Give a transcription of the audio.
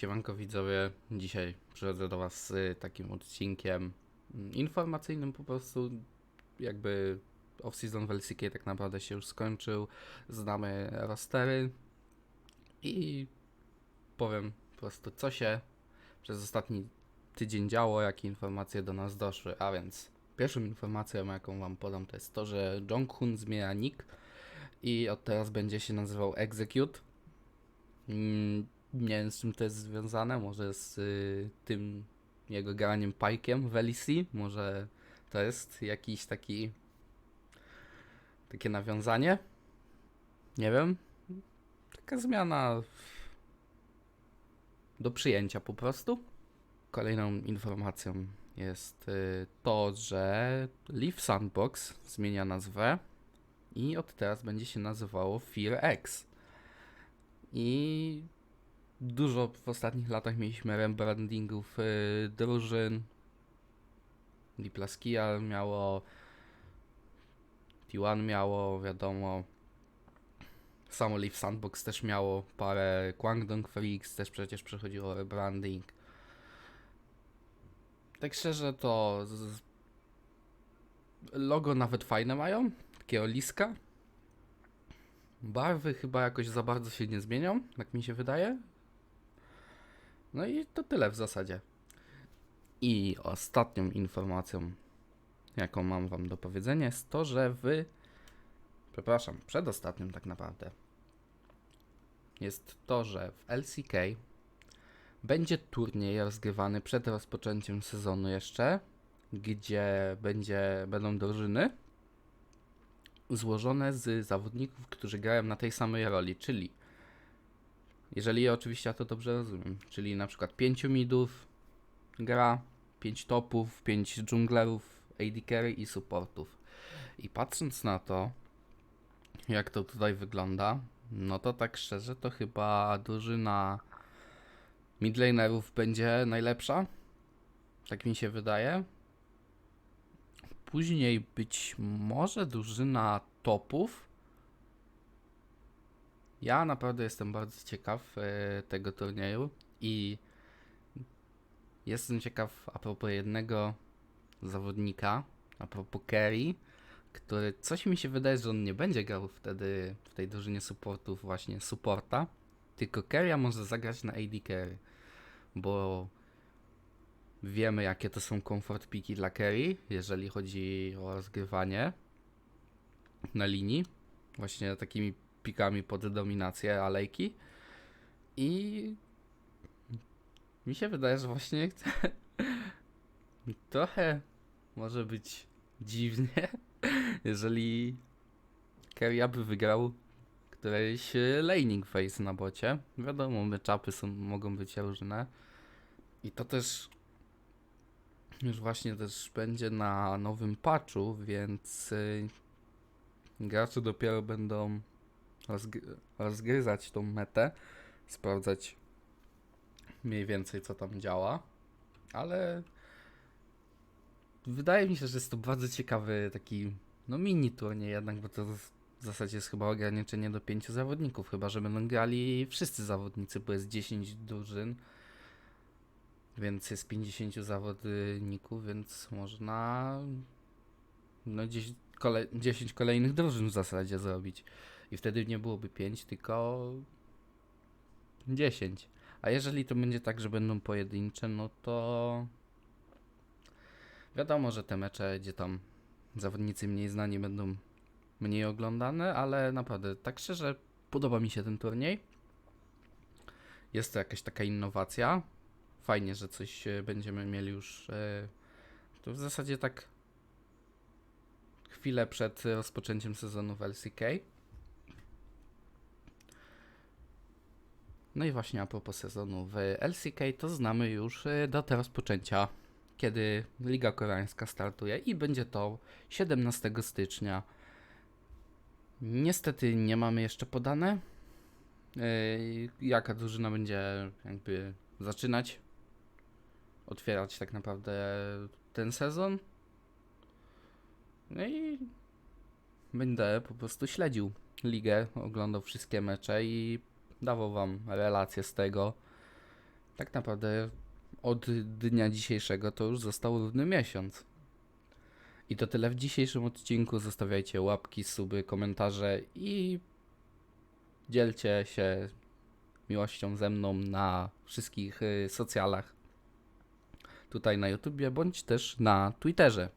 Siemanko widzowie, dzisiaj przychodzę do was z takim odcinkiem informacyjnym po prostu, jakby off-season w LCK tak naprawdę się już skończył, znamy rostery i powiem po prostu co się przez ostatni tydzień działo, jakie informacje do nas doszły, a więc pierwszą informacją jaką wam podam to jest to, że Jong-Hun zmienia nick i od teraz będzie się nazywał Execute. Mm, nie wiem z czym to jest związane, może z y, tym jego graniem pajkiem w LEC, może to jest jakiś taki takie nawiązanie. Nie wiem. Taka zmiana do przyjęcia po prostu. Kolejną informacją jest y, to, że Leaf Sandbox zmienia nazwę i od teraz będzie się nazywało Fear X. I dużo w ostatnich latach mieliśmy rebrandingów y, drużyn. Diplaskia miało, T1 miało, wiadomo. Samo Leaf Sandbox też miało parę, Guangdong Freaks też przecież przechodziło rebranding. Tak szczerze to z... logo nawet fajne mają, takiego liska. Barwy chyba jakoś za bardzo się nie zmienią, tak mi się wydaje. No i to tyle w zasadzie. I ostatnią informacją, jaką mam wam do powiedzenia, jest to, że wy. Przepraszam, przedostatnią tak naprawdę. Jest to, że w LCK będzie turniej rozgrywany przed rozpoczęciem sezonu jeszcze, gdzie będzie, będą drużyny złożone z zawodników, którzy grają na tej samej roli, czyli jeżeli oczywiście ja to dobrze rozumiem, czyli na przykład 5 midów gra, 5 topów, 5 dżunglerów, AD carry i supportów. I patrząc na to, jak to tutaj wygląda, no to tak szczerze to chyba drużyna midlanerów będzie najlepsza. Tak mi się wydaje. Później być może drużyna topów. Ja naprawdę jestem bardzo ciekaw e, tego turnieju i jestem ciekaw a propos jednego zawodnika, a propos Kerry, który coś mi się wydaje, że on nie będzie grał wtedy w tej drużynie supportów właśnie supporta, tylko Kerrya może zagrać na AD Carry, bo wiemy jakie to są comfort piki dla Kerry, jeżeli chodzi o rozgrywanie na linii, właśnie takimi pikami pod dominację alejki i mi się wydaje, że właśnie trochę może być dziwnie, jeżeli Keria by wygrał któreś laning phase na bocie. Wiadomo, meczapy są, mogą być różne. I to też już właśnie też będzie na nowym patchu, więc y, gracze dopiero będą rozgry- rozgryzać tą metę, sprawdzać mniej więcej co tam działa, ale wydaje mi się, że jest to bardzo ciekawy taki no mini turniej jednak, bo to w zasadzie jest chyba ograniczenie do pięciu zawodników, chyba że będą grali wszyscy zawodnicy, bo jest 10 drużyn, więc jest 50 zawodników, więc można no 10, kole 10 kolejnych drużyn w zasadzie zrobić. I wtedy nie byłoby 5, tylko 10. A jeżeli to będzie tak, że będą pojedyncze, no to wiadomo, że te mecze, gdzie tam zawodnicy mniej znani będą mniej oglądane, ale naprawdę, tak szczerze, podoba mi się ten turniej. Jest to jakaś taka innowacja. Fajnie, że coś e, będziemy mieli już. e, To w zasadzie tak chwilę przed rozpoczęciem sezonu w LCK. No i właśnie a propos sezonu w LCK, to znamy już e, datę rozpoczęcia, kiedy Liga Koreańska startuje i będzie to 17 stycznia. Niestety nie mamy jeszcze podane, e, jaka drużyna będzie jakby zaczynać, otwierać tak naprawdę ten sezon. No i będę po prostu śledził ligę, oglądał wszystkie mecze i dawał wam relacje z tego. tak naprawdę od dnia dzisiejszego to już został równy miesiąc. I to tyle w dzisiejszym odcinku. Zostawiajcie łapki, suby, komentarze i dzielcie się miłością ze mną na wszystkich y, socjalach. Tutaj na YouTubie bądź też na Twitterze.